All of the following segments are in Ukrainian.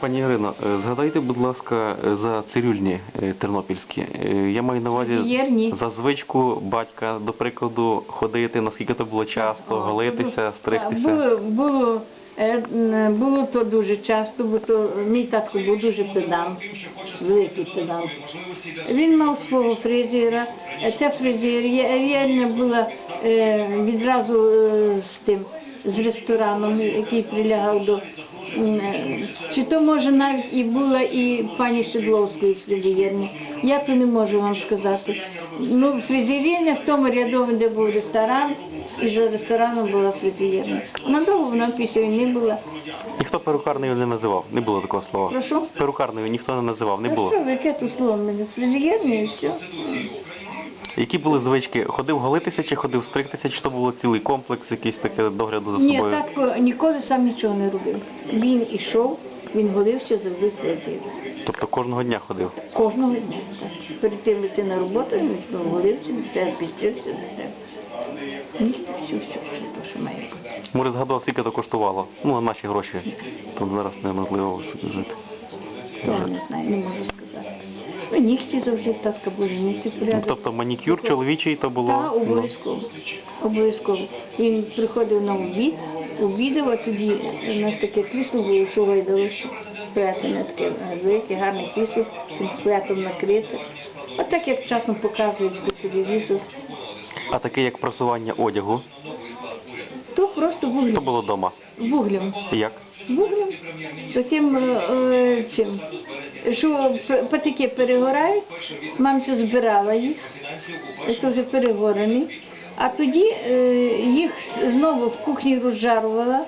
Пані Ірино, е, згадайте, будь ласка, е, за цирюльні е, тернопільські. Я маю на увазі Фрезієрні? за звичку батька, до прикладу, ходити, наскільки то було часто, голитися, стригтися. Було, було, е, м, було то дуже часто, бо то мій татко був дуже педант, великий педант. Він мав свого фрезера. Е, Те фрезерія була е, відразу е, з тим, з рестораном, який прилягав до. Чи то може навіть і була і пані Шедловської фрезерні. Я то не можу вам сказати. Ну, фрезерія в тому ряду, де був ресторан, і за рестораном була фрезерня. Надовго вона після війни була. Ніхто перукарнею не називав, не було такого слова. Прошу? Перукарнею ніхто не називав, не було. що, яке тут слово мене? Фрезерня і все. Які були звички? Ходив голитися чи ходив стригтися, чи то було цілий комплекс, якийсь таке догляду за Ні, собою? татко ніколи сам нічого не робив. Він ішов, він голився завжди фрезер. Тобто кожного дня ходив. Кожного дня. так. Перед тим йти на роботу, він знову голився, підстригся, до тебе. Ні, все, все, все, то, що має бути. Може згадував, скільки то коштувало. Ну, на наші гроші. Там зараз неможливо собі жити. Я не знаю, не можу сказати. Ну, нігті завжди татка були, нігті Ну, порядок. тобто манікюр чоловічий то було. Так, ну, обов'язково. Обов'язково. Він приходив на обід, обідав, а тоді у нас таке крісло було, що видалося. Плетене таке велике, гарне крісло, плетом накрите. А так як часом показують по телевізору, А таке як просування одягу, то просто то вуглем. було вдома. Вуглем. Як? Вуглем. Таким е, е, цим. Що патики перегорають, мамця збирала їх, це вже перегорені. А тоді е, їх знову в кухні розжарувала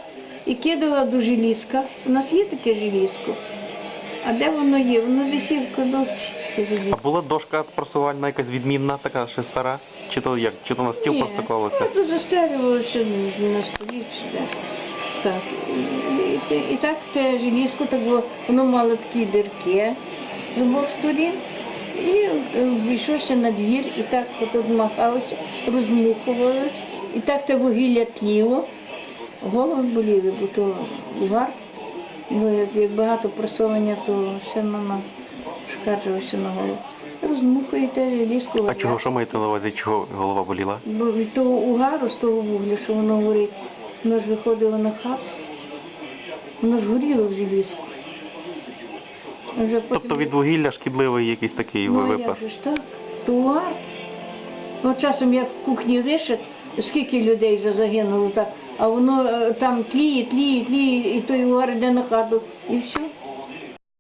і кидала до желізка. У нас є таке желізко. А де воно є? Воно десь є в кладовці. А була дошка просувальна якась відмінна, така ще стара? Чи то як? Чи то на стіл Ні, просто клалося? ну, застелювалося на столі чи де. Так. І, і, так те желізко, так було, воно мало такі дирки з обох сторін. І е, вийшовся на двір, і так от змахалося, розмухували, і так те вугілля тліло. Голови боліли, бо то угар. Ну, як, багато просовування, то все мама скаржилася на голову. Розмухуєте желізко. А чого, що маєте на увазі, чого голова боліла? Бо від того угару, з того вугля, що воно горить, воно ж виходило на хату. Воно ж горіло в желізку. А Вже потім... Тобто від вугілля шкідливий якийсь такий ну, а випар. як же ж так? Туар. Ну, часом як в кухні вишит, скільки людей вже загинуло так, а воно е, там тліє, тліє, тліє, і той угар йде на хату, і все.